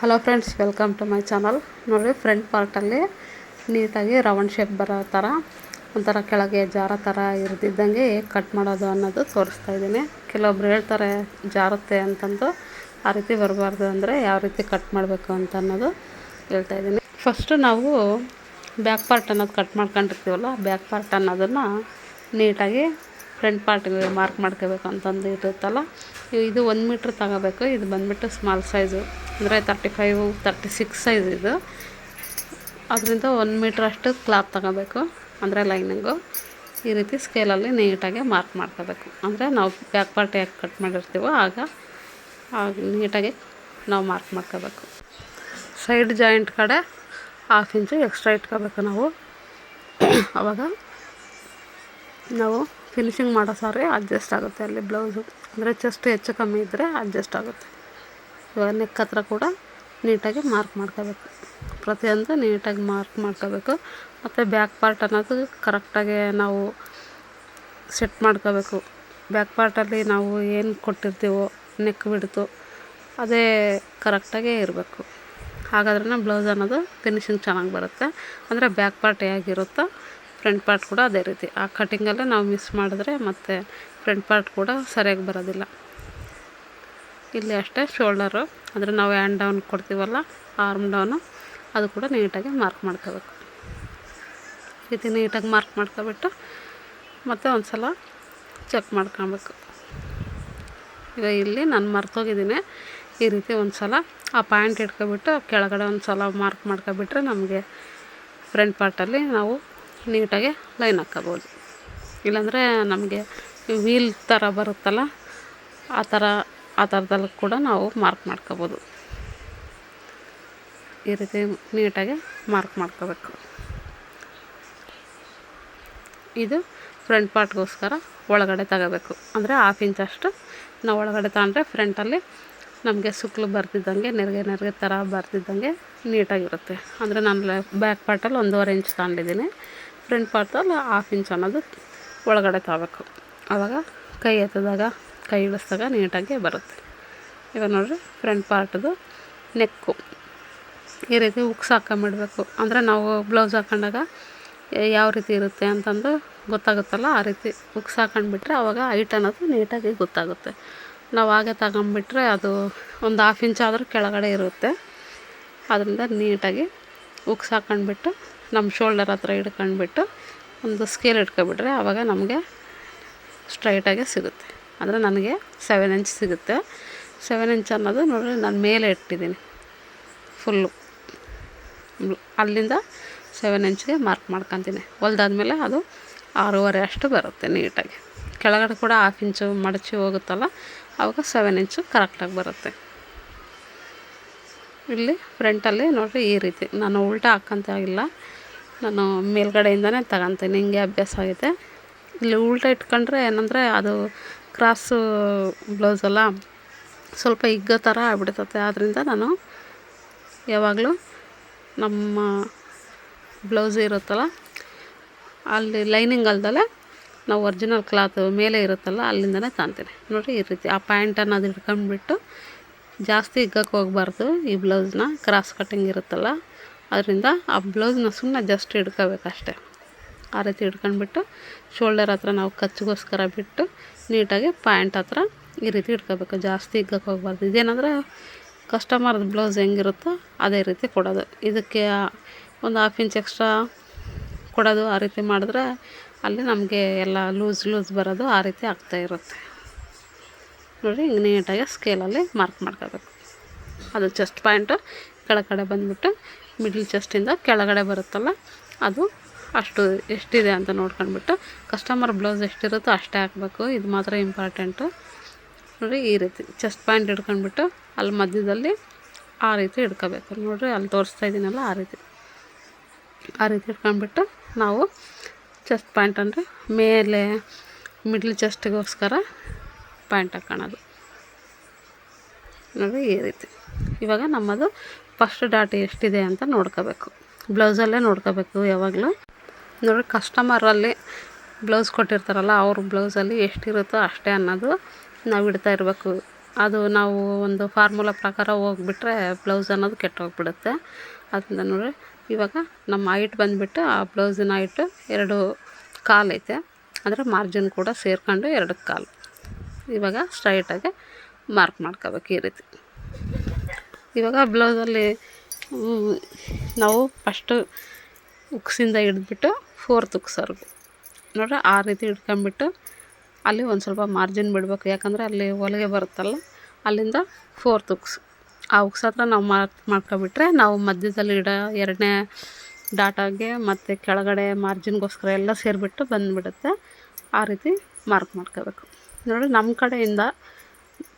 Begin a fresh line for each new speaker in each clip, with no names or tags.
Hello friends welcome to my channel ನೋಡಿ front ಪಾರ್ಟಲ್ಲಿ ನೀಟಾಗಿ ರೌಂಡ್ ಶೇಪ್ ಬರೋ ಥರ ಒಂಥರ ಕೆಳಗೆ ಜಾರ ಥರ ಇರ್ದಿದ್ದಂಗೆ ಹೇಗೆ ಕಟ್ ಮಾಡೋದು ಅನ್ನೋದು ತೋರಿಸ್ತಾ ಇದ್ದೀನಿ. ಕೆಲವೊಬ್ರು ಹೇಳ್ತಾರೆ, ಜಾರುತ್ತೆ ಅಂತಂದು. ಆ ರೀತಿ ಬರಬಾರ್ದು ಅಂದರೆ ಯಾವ ರೀತಿ ಕಟ್ ಮಾಡಬೇಕು ಅಂತ ಅನ್ನೋದು ಹೇಳ್ತಾ ಇದ್ದೀನಿ. ಫಸ್ಟು ನಾವು ಬ್ಯಾಕ್ ಪಾರ್ಟ್ ಅನ್ನೋದು ಕಟ್ ಮಾಡ್ಕೊಂಡಿರ್ತೀವಲ್ಲ ಬ್ಯಾಕ್ ಪಾರ್ಟ್ ಅನ್ನೋದನ್ನು ನೀಟಾಗಿ ಫ್ರಂಟ್ ಪಾರ್ಟಿಗೆ ಮಾರ್ಕ್ ಮಾಡ್ಕೋಬೇಕು ಅಂತಂದು ಇರುತ್ತಲ್ಲ ಇದು ಒಂದು ಮೀಟ್ರ್ ತಗೋಬೇಕು. ಇದು ಬಂದ್ಬಿಟ್ಟು ಸ್ಮಾಲ್ ಸೈಜು. ಅಂದರೆ thirty five thirty six size ಇದು. ಅದರಿಂದ ಒಂದು ಮೀಟ್ರ್ ಅಷ್ಟು ಕ್ಲಾತ್ ತಗೋಬೇಕು. ಅಂದರೆ ಲೈನಿಂಗು. ಈ ರೀತಿ ಸ್ಕೇಲಲ್ಲಿ ನೀಟಾಗಿ ಮಾರ್ಕ್ ಮಾಡ್ಕೋಬೇಕು. ಅಂದರೆ ನಾವು ಬ್ಯಾಕ್ ಪಾರ್ಟ್ ಯಾಕೆ ಕಟ್ ಮಾಡಿರ್ತೀವೋ ಆಗ ಆಗ ನೀಟಾಗಿ ನಾವು ಮಾರ್ಕ್ ಮಾಡ್ಕೋಬೇಕು. ಸೈಡ್ ಜಾಯಿಂಟ್ ಕಡೆ ಹಾಫ್ ಇಂಚು ಎಕ್ಸ್ಟ್ರಾ ಇಟ್ಕೋಬೇಕು ನಾವು. ಅವಾಗ ನಾವು ಫಿನಿಶಿಂಗ್ ಮಾಡೋ ಸಾರಿ ಅಡ್ಜಸ್ಟ್ ಆಗುತ್ತೆ ಅಲ್ಲಿ ಬ್ಲೌಸು. ಅಂದರೆ ಚೆಸ್ಟ್ ಹೆಚ್ಚು ಕಮ್ಮಿ ಇದ್ದರೆ ಅಡ್ಜಸ್ಟ್ ಆಗುತ್ತೆ. ಇವಾಗ ನೆಕ್ ಹತ್ರ ಕೂಡ ನೀಟಾಗಿ ಮಾರ್ಕ್ ಮಾಡ್ಕೋಬೇಕು. ಪ್ರತಿಯೊಂದು ನೀಟಾಗಿ ಮಾರ್ಕ್ ಮಾಡ್ಕೋಬೇಕು. ಮತ್ತು ಬ್ಯಾಕ್ ಪಾರ್ಟ್ ಅನ್ನೋದು ಕರೆಕ್ಟಾಗಿ ನಾವು ಸೆಟ್ ಮಾಡ್ಕೋಬೇಕು. ಬ್ಯಾಕ್ ಪಾರ್ಟಲ್ಲಿ ನಾವು ಏನು ಕೊಟ್ಟಿರ್ತೀವೋ ನೆಕ್ ಬಿಡ್ತು ಅದೇ ಕರೆಕ್ಟಾಗೇ ಇರಬೇಕು. ಹಾಗಾದ್ರೆ ಬ್ಲೌಸ್ ಅನ್ನೋದು ಫಿನಿಶಿಂಗ್ ಚೆನ್ನಾಗಿ ಬರುತ್ತೆ. ಅಂದರೆ ಬ್ಯಾಕ್ ಪಾರ್ಟ್ ಹೇಗಿರುತ್ತೋ ಫ್ರಂಟ್ ಪಾರ್ಟ್ ಕೂಡ ಅದೇ ರೀತಿ. ಆ ಕಟಿಂಗಲ್ಲೇ ನಾವು ಮಿಸ್ ಮಾಡಿದ್ರೆ ಮತ್ತು ಫ್ರಂಟ್ ಪಾರ್ಟ್ ಕೂಡ ಸರಿಯಾಗಿ ಬರೋದಿಲ್ಲ. ಇಲ್ಲಿ ಅಷ್ಟೇ ಶೋಲ್ಡರು ಅಂದರೆ ನಾವು ಹ್ಯಾಂಡ್ ಡೌನ್ ಕೊಡ್ತೀವಲ್ಲ ಆರ್ಮ್ ಡೌನು ಅದು ಕೂಡ ನೀಟಾಗಿ ಮಾರ್ಕ್ ಮಾಡ್ಕೋಬೇಕು. ರೀತಿ ನೀಟಾಗಿ ಮಾರ್ಕ್ ಮಾಡ್ಕೊಬಿಟ್ಟು ಮತ್ತೆ ಒಂದು ಸಲ ಚೆಕ್ ಮಾಡ್ಕೊಬೇಕು. ಈಗ ಇಲ್ಲಿ ನಾನು ಮರ್ತೋಗಿದ್ದೀನಿ. ಈ ರೀತಿ ಒಂದು ಸಲ ಆ ಪಾಯಿಂಟ್ ಇಟ್ಕೊಬಿಟ್ಟು ಕೆಳಗಡೆ ಒಂದು ಸಲ ಮಾರ್ಕ್ ಮಾಡ್ಕೊಬಿಟ್ರೆ ನಮಗೆ ಫ್ರಂಟ್ ಪಾರ್ಟಲ್ಲಿ ನಾವು ನೀಟಾಗಿ ಲೈನ್ ಹಾಕ್ಕೋಬೋದು ಇಲ್ಲಾಂದರೆ ನಮಗೆ ವೀಲ್ ಥರ ಬರುತ್ತಲ್ಲ, ಆ ಥರ, ಆ ಥರದಲ್ಲಿ ಕೂಡ ನಾವು ಮಾರ್ಕ್ ಮಾಡ್ಕೋಬೋದು. ಈ ರೀತಿ ನೀಟಾಗಿ ಮಾರ್ಕ್ ಮಾಡ್ಕೋಬೇಕು. ಇದು ಫ್ರಂಟ್ ಪಾರ್ಟ್ಗೋಸ್ಕರ ಒಳಗಡೆ ತಗೋಬೇಕು. ಅಂದರೆ ಹಾಫ್ ಇಂಚಷ್ಟು ನಾವು ಒಳಗಡೆ ತಗೊಂಡ್ರೆ ಫ್ರಂಟಲ್ಲಿ ನಮಗೆ ಸುಕ್ಲು ಬರ್ತಿದ್ದಂಗೆ ನೆರಿಗೆ ನೆರಿಗೆ ಥರ ಬರ್ತಿದ್ದಂಗೆ ನೀಟಾಗಿರುತ್ತೆ. ಅಂದರೆ ನಾನು ಬ್ಯಾಕ್ ಪಾರ್ಟಲ್ಲಿ ಒಂದೂವರೆ ಇಂಚ್ ತಗೊಂಡಿದ್ದೀನಿ. ಫ್ರಂಟ್ ಪಾರ್ಟಲ್ಲಿ ಹಾಫ್ ಇಂಚ್ ಅನ್ನೋದು ಒಳಗಡೆ ತಗೋಬೇಕು ಆವಾಗ ಕೈ ಎತ್ತಿದಾಗ, ಕೈ ಇಳಿಸ್ದಾಗ ನೀಟಾಗಿ ಬರುತ್ತೆ. ಇವಾಗ ನೋಡ್ರಿ ಫ್ರಂಟ್ ಪಾರ್ಟ್ದು ನೆಕ್ಕು. ಈ ರೀತಿ ಉಕ್ಸ್ ಹಾಕೊಂಬಿಡ್ಬೇಕು ಅಂದರೆ ನಾವು ಬ್ಲೌಸ್ ಹಾಕೊಂಡಾಗ ಯಾವ ರೀತಿ ಇರುತ್ತೆ ಅಂತಂದು ಗೊತ್ತಾಗುತ್ತಲ್ಲ, ಆ ರೀತಿ ಉಕ್ಸ್ ಹಾಕೊಂಡ್ಬಿಟ್ರೆ ಆವಾಗ ಹೈಟ್ ಅನ್ನೋದು ನೀಟಾಗಿ ಗೊತ್ತಾಗುತ್ತೆ. ನಾವು ಹಾಗೆ ತಗೊಂಬಿಟ್ರೆ ಅದು ಒಂದು ಹಾಫ್ ಇಂಚ್ ಆದರೂ ಕೆಳಗಡೆ ಇರುತ್ತೆ. ಅದರಿಂದ ನೀಟಾಗಿ ಉಕ್ಸ್ ಹಾಕೊಂಡ್ಬಿಟ್ಟು ನಮ್ಮ ಶೋಲ್ಡರ್ ಹತ್ರ ಹಿಡ್ಕೊಂಡ್ಬಿಟ್ಟು ಒಂದು ಸ್ಕೇಲ್ ಇಟ್ಕೊಬಿಟ್ರೆ ಆವಾಗ ನಮಗೆ ಸ್ಟ್ರೈಟಾಗೆ ಸಿಗುತ್ತೆ. ಅಂದರೆ ನನಗೆ ಸೆವೆನ್ ಇಂಚ್ ಸಿಗುತ್ತೆ. ಸೆವೆನ್ ಇಂಚ್ ಅನ್ನೋದು ನೋಡಿ ನಾನು ಮೇಲೆ ಇಟ್ಟಿದ್ದೀನಿ. ಫುಲ್ಲು ಅಲ್ಲಿಂದ ಸೆವೆನ್ ಇಂಚ್ಗೆ ಮಾರ್ಕ್ ಮಾಡ್ಕೊತೀನಿ. ಹೊಲ್ದಾದ್ಮೇಲೆ ಅದು ಆರೂವರೆ ಅಷ್ಟು ಬರುತ್ತೆ ನೀಟಾಗಿ. ಕೆಳಗಡೆ ಕೂಡ ಹಾಫ್ ಇಂಚು ಮಡಚಿ ಹೋಗುತ್ತಲ್ಲ ಆವಾಗ ಸೆವೆನ್ ಇಂಚು ಕರೆಕ್ಟಾಗಿ ಬರುತ್ತೆ. ಇಲ್ಲಿ ಫ್ರಂಟಲ್ಲಿ ನೋಡಿರಿ ಈ ರೀತಿ. ನಾನು ಉಲ್ಟಾ ಹಾಕ್ಕಂತ ಇಲ್ಲ. ನಾನು ಮೇಲ್ಗಡೆಯಿಂದನೇ ತಗೊತೀನಿ. ಹಿಂಗೆ ಅಭ್ಯಾಸ ಆಗೈತೆ. ಇಲ್ಲಿ ಉಲ್ಟಾ ಇಟ್ಕೊಂಡ್ರೆ ಏನಂದರೆ ಅದು ಕ್ರಾಸು ಬ್ಲೌಸಲ್ಲ ಸ್ವಲ್ಪ ಹಿಗ್ಗೋ ಥರ ಆಗ್ಬಿಡ್ತತೆ. ಆದ್ದರಿಂದ ನಾನು ಯಾವಾಗಲೂ ನಮ್ಮ ಬ್ಲೌಸ್ ಇರುತ್ತಲ್ಲ, ಅಲ್ಲಿ ಲೈನಿಂಗ್ ಅಲ್ದಲೆ ನಾವು ಒರಿಜಿನಲ್ ಕ್ಲಾತ್ ಮೇಲೆ ಇರುತ್ತಲ್ಲ ಅಲ್ಲಿಂದನೇ ತಾಂತೀನಿ ನೋಡಿರಿ ಈ ರೀತಿ. ಆ ಪ್ಯಾಂಟ್ ಅದು ಹಿಡ್ಕೊಂಡ್ಬಿಟ್ಟು ಜಾಸ್ತಿ ಹಿಗ್ಗಕ್ಕೆ ಹೋಗ್ಬಾರ್ದು. ಈ ಬ್ಲೌಸ್ನ ಕ್ರಾಸ್ ಕಟ್ಟಿಂಗ್ ಇರುತ್ತಲ್ಲ, ಅದರಿಂದ ಆ ಬ್ಲೌಸ್ನ ಸುಮ್ಮನೆ ಜಸ್ಟ್ ಹಿಡ್ಕೋಬೇಕಷ್ಟೆ ಆ ರೀತಿ ಹಿಡ್ಕೊಂಡ್ಬಿಟ್ಟು ಶೋಲ್ಡರ್ ಹತ್ರ ನಾವು ಕಚ್ಚಿಗೋಸ್ಕರ ಬಿಟ್ಟು ನೀಟಾಗಿ ಪ್ಯಾಂಟ್ ಹತ್ರ ಈ ರೀತಿ ಹಿಡ್ಕೋಬೇಕು ಜಾಸ್ತಿ ಹಿಗ್ಗಕ್ಕೆ ಹೋಗ್ಬಾರ್ದು. ಇದೇನಂದರೆ ಕಸ್ಟಮರ್ದು ಬ್ಲೌಸ್ ಹೆಂಗಿರುತ್ತೋ ಅದೇ ರೀತಿ ಕೊಡೋದು. ಇದಕ್ಕೆ ಒಂದು ಹಾಫ್ ಇಂಚ್ ಎಕ್ಸ್ಟ್ರಾ ಕೊಡೋದು ಆ ರೀತಿ ಮಾಡಿದ್ರೆ ಅಲ್ಲಿ ನಮಗೆ ಎಲ್ಲ ಲೂಸ್ ಲೂಸ್ ಬರೋದು ಆ ರೀತಿ ಆಗ್ತಾ ಇರುತ್ತೆ. ನೋಡಿ ಹಿಂಗೆ ನೀಟಾಗಿ ಸ್ಕೇಲಲ್ಲಿ ಮಾರ್ಕ್ ಮಾಡ್ಕೋಬೇಕು. ಅದು ಚೆಸ್ಟ್ ಪಾಯಿಂಟು ಕೆಳಗಡೆ ಬಂದುಬಿಟ್ಟು ಮಿಡ್ಲ್ ಚೆಸ್ಟಿಂದ ಕೆಳಗಡೆ ಬರುತ್ತಲ್ಲ, ಅದು ಅಷ್ಟು ಎಷ್ಟಿದೆ ಅಂತ ನೋಡ್ಕೊಂಡ್ಬಿಟ್ಟು ಕಸ್ಟಮರ್ ಬ್ಲೌಸ್ ಎಷ್ಟಿರುತ್ತೋ ಅಷ್ಟೇ ಹಾಕಬೇಕು. ಇದು ಮಾತ್ರ ಇಂಪಾರ್ಟೆಂಟು ನೋಡಿ ಈ ರೀತಿ ಚೆಸ್ಟ್ ಪಾಯಿಂಟ್ ಹಿಡ್ಕೊಂಡ್ಬಿಟ್ಟು ಅಲ್ಲಿ ಮಧ್ಯದಲ್ಲಿ ಆ ರೀತಿ ಹಿಡ್ಕೋಬೇಕು. ನೋಡಿರಿ, ಅಲ್ಲಿ ತೋರಿಸ್ತಾ ಇದ್ದೀನಲ್ಲ ಆ ರೀತಿ. ಆ ರೀತಿ ಹಿಡ್ಕೊಂಡ್ಬಿಟ್ಟು ನಾವು ಚೆಸ್ಟ್ ಪಾಯಿಂಟ್ ಅಂದರೆ ಮೇಲೆ ಮಿಡ್ಲ್ ಚೆಸ್ಟಿಗೋಸ್ಕರ ಪ್ಯಾಂಟ್ ಹಾಕೊಳ್ಳೋದು ನೋಡಿ ಈ ರೀತಿ. ಇವಾಗ ನಮ್ಮದು ಫಸ್ಟ್ ಡಾಟ್ ಎಷ್ಟಿದೆ ಅಂತ ನೋಡ್ಕೋಬೇಕು. ಬ್ಲೌಸಲ್ಲೇ ನೋಡ್ಕೋಬೇಕು ಯಾವಾಗಲೂ. ನೋಡಿ ಕಸ್ಟಮರಲ್ಲಿ ಬ್ಲೌಸ್ ಕೊಟ್ಟಿರ್ತಾರಲ್ಲ, ಅವ್ರ ಬ್ಲೌಸಲ್ಲಿ ಎಷ್ಟಿರುತ್ತೋ ಅಷ್ಟೇ ಅನ್ನೋದು ನಾವು ಇಡ್ತಾ ಇರಬೇಕು. ಅದು ನಾವು ಒಂದು ಫಾರ್ಮುಲಾ ಪ್ರಕಾರ ಹೋಗ್ಬಿಟ್ರೆ ಬ್ಲೌಸ್ ಅನ್ನೋದು ಕೆಟ್ಟೋಗ್ಬಿಡುತ್ತೆ. ಅದರಿಂದ ನೋಡಿ ಇವಾಗ ನಮ್ಮ ಹೈಟ್ ಬಂದುಬಿಟ್ಟು ಆ ಬ್ಲೌಸಿನ ಹೈಟು ಎರಡು ಕಾಲು ಐತೆ. ಅಂದರೆ ಮಾರ್ಜಿನ್ ಕೂಡ ಸೇರ್ಕೊಂಡು ಎರಡು ಕಾಲು. ಇವಾಗ ಸ್ಟ್ರೈಟಾಗಿ ಮಾರ್ಕ್ ಮಾಡ್ಕೋಬೇಕು ಈ ರೀತಿ. ಇವಾಗ ಬ್ಲೌಸಲ್ಲಿ ನಾವು ಫಸ್ಟು ಉಕ್ಸಿಂದ ಹಿಡಿದ್ಬಿಟ್ಟು ಫೋರ್ತ್ ಉಕ್ಸ್ವರೆಗೂ ನೋಡ್ರಿ ಆ ರೀತಿ ಹಿಡ್ಕೊಂಬಿಟ್ಟು ಅಲ್ಲಿ ಒಂದು ಸ್ವಲ್ಪ ಮಾರ್ಜಿನ್ ಬಿಡಬೇಕು. ಯಾಕಂದರೆ ಅಲ್ಲಿ ಹೊಲಿಗೆ ಬರುತ್ತಲ್ಲ, ಅಲ್ಲಿಂದ ಫೋರ್ತ್ ಉಕ್ಸ್ ಆ ಉಕ್ಸ್ ಹತ್ರ ನಾವು ಮಾರ್ಕ್ ಮಾಡ್ಕೊಬಿಟ್ರೆ ನಾವು ಮಧ್ಯದಲ್ಲಿ ಇಡೋ ಎರಡನೇ ಡಾಟಾಗೆ ಮತ್ತು ಕೆಳಗಡೆ ಮಾರ್ಜಿನ್ಗೋಸ್ಕರ ಎಲ್ಲ ಸೇರಿಬಿಟ್ಟು ಬಂದುಬಿಡುತ್ತೆ. ಆ ರೀತಿ ಮಾರ್ಕ್ ಮಾಡ್ಕೋಬೇಕು. ನೋಡಿ ನಮ್ಮ ಕಡೆಯಿಂದ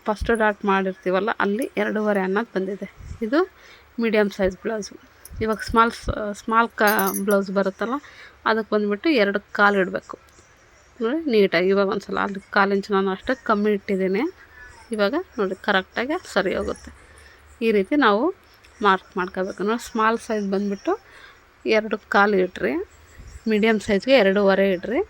ಫಸ್ಟ್ ಡಾಟ್ ಮಾಡಿರ್ತೀವಲ್ಲ, ಅಲ್ಲಿ ಎರಡೂವರೆ ಅನ್ನೋದು ಬಂದಿದೆ. ಇದು ಮೀಡಿಯಮ್ ಸೈಜ್ ಬ್ಲೌಸು ಇವಾಗ ಸ್ಮಾಲ್ ಸ್ಮಾಲ್ ಕಾ ಬ್ಲೌಸ್ ಬರುತ್ತಲ್ಲ ಅದಕ್ಕೆ ಬಂದುಬಿಟ್ಟು ಎರಡು ಕಾಲು ಇಡಬೇಕು. ನೋಡಿ, ನೀಟಾಗಿ ಇವಾಗ ಒಂದು ಸಲ ಅಲ್ಲಿ ಕಾಲು ಇಂಚು ನಾನು ಅಷ್ಟೇ ಕಮ್ಮಿ ಇಟ್ಟಿದ್ದೀನಿ. ಇವಾಗ ನೋಡಿ ಕರೆಕ್ಟಾಗಿ ಸರಿ ಹೋಗುತ್ತೆ. ಈ ರೀತಿ ನಾವು ಮಾರ್ಕ್ ಮಾಡ್ಕೋಬೇಕು. ನೋಡಿ ಸ್ಮಾಲ್ ಸೈಜ್ ಬಂದುಬಿಟ್ಟು ಎರಡು ಕಾಲು ಇಡ್ರಿ. ಮೀಡಿಯಮ್ ಸೈಜ್ಗೆ ಎರಡೂವರೆ ಇಡ್ರಿ.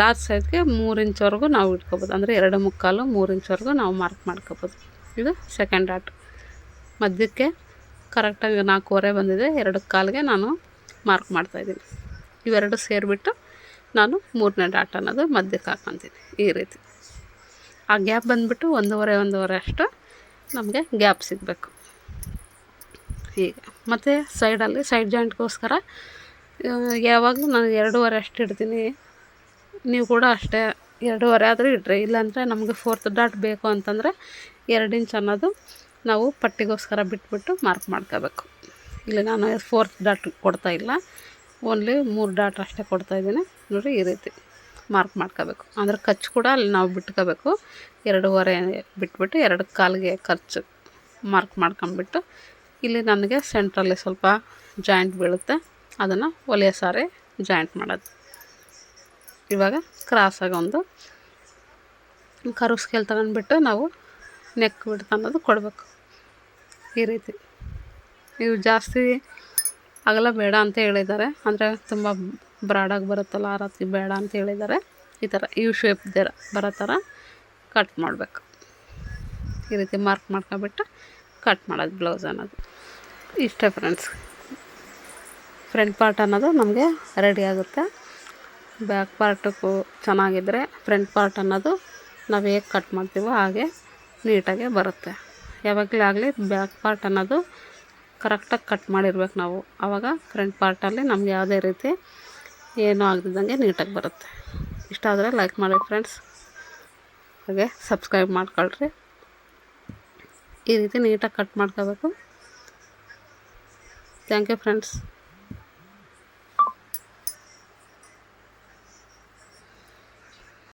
ಲಾರ್ಜ್ ಸೈಜ್ಗೆ ಮೂರು ಇಂಚ್ವರೆಗೂ ನಾವು ಇಟ್ಕೊಬೋದು. ಅಂದರೆ ಎರಡು ಮುಕ್ಕಾಲು ಮೂರು ಇಂಚ್ವರೆಗೂ ನಾವು ಮಾರ್ಕ್ ಮಾಡ್ಕೊಬೋದು. ಇದು ಸೆಕೆಂಡ್ ಡಾಟ್ ಮಧ್ಯಕ್ಕೆ ಕರೆಕ್ಟಾಗಿ ನಾಲ್ಕೂವರೆ ಬಂದಿದೆ. ಎರಡು ಕಾಲಿಗೆ ನಾನು ಮಾರ್ಕ್ ಮಾಡ್ತಾಯಿದ್ದೀನಿ ಇವೆರಡು ಸೇರಿಬಿಟ್ಟು ನಾನು ಮೂರನೇ ಡಾಟ್ ಅನ್ನೋದು ಮಧ್ಯಕ್ಕೆ ಹಾಕ್ಕೊತೀನಿ ಈ ರೀತಿ. ಆ ಗ್ಯಾಪ್ ಬಂದುಬಿಟ್ಟು ಒಂದೂವರೆ ಒಂದೂವರೆ ಅಷ್ಟು ನಮಗೆ ಗ್ಯಾಪ್ ಸಿಗಬೇಕು. ಈಗ ಮತ್ತು ಸೈಡಲ್ಲಿ ಸೈಡ್ ಜಾಯಿಂಟ್ಗೋಸ್ಕರ ಯಾವಾಗಲೂ ನಾನು ಎರಡೂವರೆ ಅಷ್ಟು ಇಡ್ತೀನಿ. ನೀವು ಕೂಡ ಅಷ್ಟೇ ಎರಡೂವರೆ ಆದರೂ ಇಡ್ರಿ. ಇಲ್ಲಾಂದರೆ ನಮಗೆ ಫೋರ್ತ್ ಡಾಟ್ ಬೇಕು ಅಂತಂದರೆ ಎರಡು ಇಂಚ್ ಅನ್ನೋದು ನಾವು ಪಟ್ಟಿಗೋಸ್ಕರ ಬಿಟ್ಬಿಟ್ಟು ಮಾರ್ಕ್ ಮಾಡ್ಕೋಬೇಕು. ಇಲ್ಲಿ ನಾನು ಫೋರ್ತ್ ಡಾಟ್ ಕೊಡ್ತಾ ಇಲ್ಲ. ಓನ್ಲಿ ಮೂರು ಡಾಟ್ ಅಷ್ಟೇ ಕೊಡ್ತಾಯಿದ್ದೀನಿ ನೋಡಿ ಈ ರೀತಿ ಮಾರ್ಕ್ ಮಾಡ್ಕೋಬೇಕು. ಅಂದರೆ ಖರ್ಚು ಕೂಡ ಅಲ್ಲಿ ನಾವು ಬಿಟ್ಕೋಬೇಕು. ಎರಡೂವರೆ ಬಿಟ್ಬಿಟ್ಟು ಎರಡು ಕಾಲಿಗೆ ಖರ್ಚು ಮಾರ್ಕ್ ಮಾಡ್ಕೊಂಬಿಟ್ಟು ಇಲ್ಲಿ ನನಗೆ ಸೆಂಟ್ರಲ್ಲಿ ಸ್ವಲ್ಪ ಜಾಯಿಂಟ್ ಬೀಳುತ್ತೆ. ಅದನ್ನು ಒಲೆಯ ಸಾರಿ ಜಾಯಿಂಟ್ ಮಾಡೋದು. ಇವಾಗ ಕ್ರಾಸಾಗಿ ಒಂದು ಕರು ಸ್ಕೇಲ್ ತಗೊಂಡ್ಬಿಟ್ಟು ನಾವು ನೆಕ್ ಬಿಡ್ತು ಅನ್ನೋದು ಕೊಡಬೇಕು. ಈ ರೀತಿ. ಇವು ಜಾಸ್ತಿ ಅಗಲ ಬೇಡ ಅಂತ ಹೇಳಿದ್ದಾರೆ. ಅಂದರೆ ತುಂಬ ಬ್ರಾಡಾಗಿ ಬರುತ್ತಲ್ಲ ಆ ರೀತಿ ಬೇಡ ಅಂತ ಹೇಳಿದ್ದಾರೆ. ಈ ಥರ ಇವು ಶೇಪ್ ಬರೋ ಥರ ಕಟ್ ಮಾಡಬೇಕು. ಈ ರೀತಿ ಮಾರ್ಕ್ ಮಾಡ್ಕೊಬಿಟ್ಟು ಕಟ್ ಮಾಡೋದು ಬ್ಲೌಸ್ ಅನ್ನೋದು. ಇಷ್ಟೇ ಫ್ರೆಂಡ್ಸ್ ಫ್ರಂಟ್ ಪಾರ್ಟ್ ಅನ್ನೋದು ನಮಗೆ ರೆಡಿ ಆಗುತ್ತೆ. ಬ್ಯಾಕ್ ಪಾರ್ಟು ಚೆನ್ನಾಗಿದ್ರೆ ಫ್ರಂಟ್ ಪಾರ್ಟ್ ಅನ್ನೋದು ನಾವು ಹೇಗೆ ಕಟ್ ಮಾಡ್ತೀವೋ ಹಾಗೆ ನೀಟಾಗೆ ಬರುತ್ತೆ. ಯಾವಾಗಲೇ ಆಗಲಿ ಬ್ಯಾಕ್ ಪಾರ್ಟ್ ಅನ್ನೋದು ಕರೆಕ್ಟಾಗಿ ಕಟ್ ಮಾಡಿರ್ಬೇಕು ನಾವು. ಆವಾಗ ಫ್ರಂಟ್ ಪಾರ್ಟಲ್ಲಿ ನಮ್ಗೆ ಯಾವುದೇ ರೀತಿ ಏನೂ ಆಗದಿದ್ದಂಗೆ ನೀಟಾಗಿ ಬರುತ್ತೆ. ಇಷ್ಟ ಆದರೆ ಲೈಕ್ ಮಾಡಿ ಫ್ರೆಂಡ್ಸ್ ಹಾಗೆ ಸಬ್ಸ್ಕ್ರೈಬ್ ಮಾಡ್ಕೊಳ್ರಿ. ಈ ರೀತಿ ನೀಟಾಗಿ ಕಟ್ ಮಾಡ್ಕೋಬೇಕು. Thank you friends